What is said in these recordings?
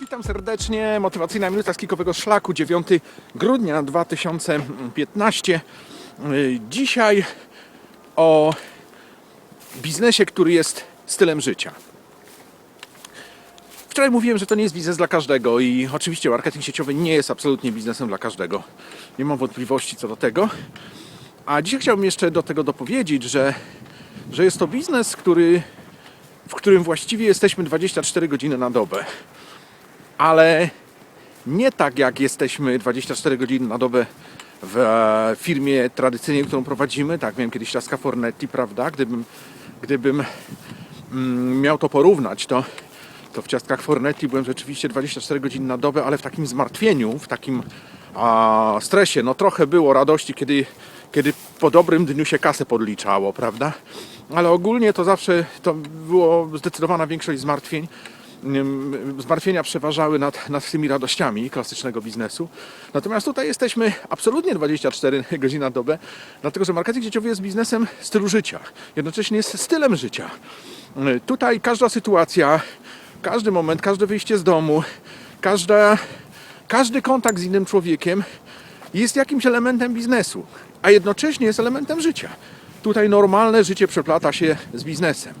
Witam serdecznie. Motywacyjna minuta z kikowego szlaku 9 grudnia 2015. Yy, Dzisiaj o biznesie, który jest stylem życia. Wczoraj mówiłem, że to nie jest biznes dla każdego i oczywiście marketing sieciowy nie jest absolutnie biznesem dla każdego. Nie mam wątpliwości co do tego. A dzisiaj chciałbym jeszcze do tego dopowiedzieć, że, że jest to biznes, który, w którym właściwie jesteśmy 24 godziny na dobę. Ale nie tak jak jesteśmy 24 godziny na dobę w e, firmie tradycyjnej, którą prowadzimy. Tak, miałem kiedyś Laska Fornetti, prawda? Gdybym, gdybym mm, miał to porównać, to, to w ciastkach Fornetti byłem rzeczywiście 24 godziny na dobę, ale w takim zmartwieniu, w takim a, stresie. No trochę było radości, kiedy, kiedy po dobrym dniu się kasę podliczało, prawda? Ale ogólnie to zawsze to było zdecydowana większość zmartwień. Zmartwienia przeważały nad, nad tymi radościami klasycznego biznesu. Natomiast tutaj jesteśmy absolutnie 24 godziny na dobę, dlatego że marketing sieciowy jest biznesem stylu życia. Jednocześnie jest stylem życia. Y, Tutaj każda sytuacja, każdy moment, każde wyjście z domu, każda, każdy kontakt z innym człowiekiem jest jakimś elementem biznesu, a jednocześnie jest elementem życia. Tutaj normalne życie przeplata się z biznesem.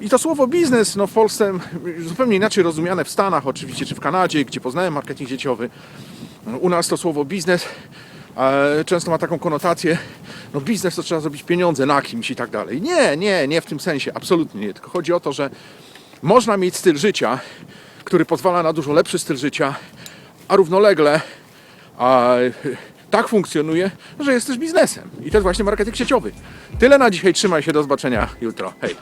I to słowo biznes no w Polsce zupełnie inaczej rozumiane w Stanach oczywiście, czy w Kanadzie, gdzie poznałem marketing sieciowy. U nas to słowo biznes e, często ma taką konotację, no biznes to trzeba zrobić pieniądze na kimś i tak dalej. Nie, nie, nie w tym sensie, absolutnie nie. Tylko chodzi o to, że można mieć styl życia, który pozwala na dużo lepszy styl życia, a równolegle a, tak funkcjonuje, że jest też biznesem. I to jest właśnie marketing sieciowy. Tyle na dzisiaj, trzymaj się, do zobaczenia jutro. Hej!